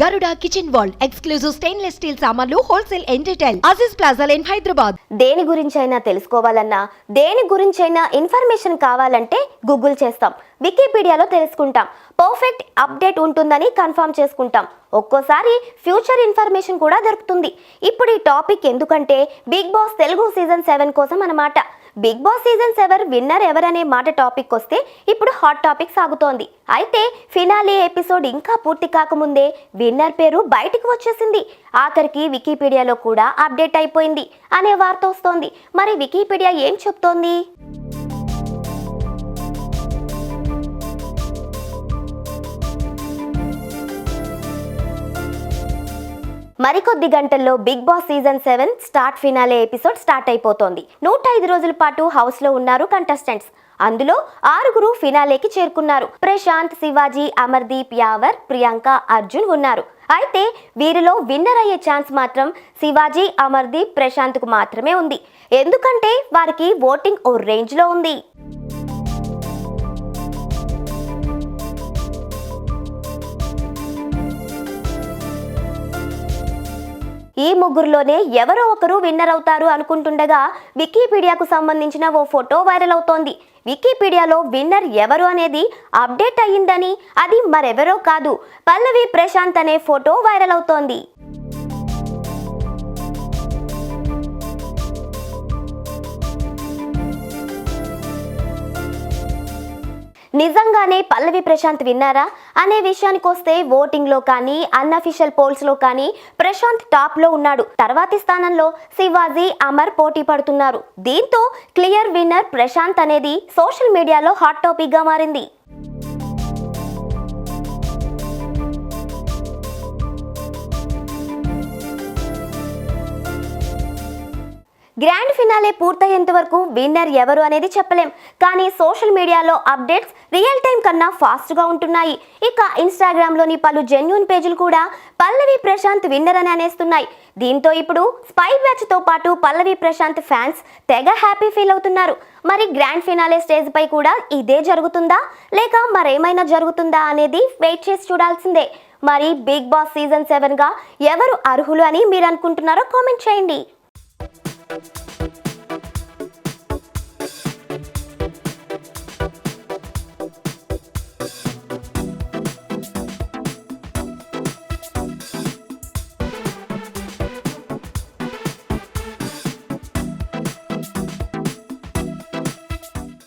Garuda kitchen wall exclusive stainless steel సామాన్లు wholesale and retail Aziz plaza line Hyderabad దేని గురించైనా తెలుసుకోవాలన్నా దేని గురించైనా ఇన్ఫర్మేషన్ కావాలంటే గూగుల్ చేస్తాం. వికీపీడియాలో తెలుసుకుంటాం. పర్ఫెక్ట్ అప్డేట్ ఉంటుందని కన్ఫర్మ్ చేసుకుంటాం. ఒక్కోసారి ఫ్యూచర్ ఇన్ఫర్మేషన్ కూడా దొరుకుతుంది. ఇప్పుడు ఈ టాపిక్ ఎందుకంటే Bigg Boss Telugu season seven కోసం అన్నమాట. Bigg Boss season seven winner ఎవరనే మాట టాపిక్ వస్తే ఇప్పుడు హాట్ టాపిక్ సాగుతోంది. అయితే ఫినాలే ఎపిసోడ్ ఇంకా పూర్తి కాకముందే విన్నర్ పేరు బయటికి వచ్చేసింది. ఆఖరికి వికీపీడియాలో కూడా అప్డేట్ అయిపోయింది అనే వార్త వస్తోంది. మరి వికీపీడియా ఏం చెప్తోంది? మరికొద్ది గంటల్లో Bigg Boss season seven start finale episode start అయిపోతోంది. నూట ఐదు రోజుల పాటు హౌస్లో ఉన్నారు కంటెస్టెంట్స్. అందులో ఆరుగురు ఫినాలేకి చేరుకున్నారు. ప్రశాంత్ శివాజీ అమర్దీప్ యావర్ ప్రియాంక అర్జున్ ఉన్నారు. అయితే వీరిలో విన్నర్ అయ్యే ఛాన్స్ మాత్రం శివాజీ అమర్దీప్ ప్రశాంత్కు మాత్రమే ఉంది. ఎందుకంటే వారికి ఓటింగ్ ఓ రేంజ్లో ఉంది. ఈ ముగ్గురులోనే ఎవరో ఒకరు విన్నర్ అవుతారు అనుకుంటుండగా వికీపీడియాకు సంబంధించిన ఓ ఫోటో వైరల్ అవుతోంది. వికీపీడియాలో విన్నర్ ఎవరు అనేది అప్డేట్ అయ్యిందని అది మరెవరో కాదు. పల్లవి ప్రశాంత్ అనే ఫోటో వైరల్ అవుతోంది. నిజంగానే పల్లవి ప్రశాంత్ విన్నారా? అనే విషయానికి వస్తే ఓటింగ్లో కానీ అన్అఫీషియల్ పోల్స్లో కానీ ప్రశాంత్ టాప్లో ఉన్నాడు. తర్వాతి స్థానంలో శివాజీ అమర్ పోటీ పడుతున్నారు. దీంతో క్లియర్ విన్నర్ ప్రశాంత్ అనేది సోషల్ మీడియాలో హాట్ టాపిక్గా మారింది. గ్రాండ్ ఫినాలే పూర్తయ్యేంత వరకు విన్నర్ ఎవరు అనేది చెప్పలేం. కానీ సోషల్ మీడియాలో అప్డేట్స్ రియల్ టైం కన్నా ఫాస్ట్గా ఉంటున్నాయి. ఇక ఇన్స్టాగ్రామ్లోని పలు జెన్యున్ పేజీలు కూడా పల్లవి ప్రశాంత్ విన్నర్ అని అనేస్తున్నాయి. దీంతో ఇప్పుడు స్పై బ్యాచ్తో పాటు పల్లవి ప్రశాంత్ ఫ్యాన్స్ తెగ హ్యాపీ ఫీల్ అవుతున్నారు. మరి గ్రాండ్ ఫినాలే స్టేజ్ పై కూడా ఇదే జరుగుతుందా? లేక మరేమైనా జరుగుతుందా అనేది వెయిట్ చేసి చూడాల్సిందే. మరి బిగ్ బాస్ సీజన్ సెవెన్గా ఎవరు అర్హులు అని మీరు అనుకుంటున్నారో కామెంట్ చేయండి.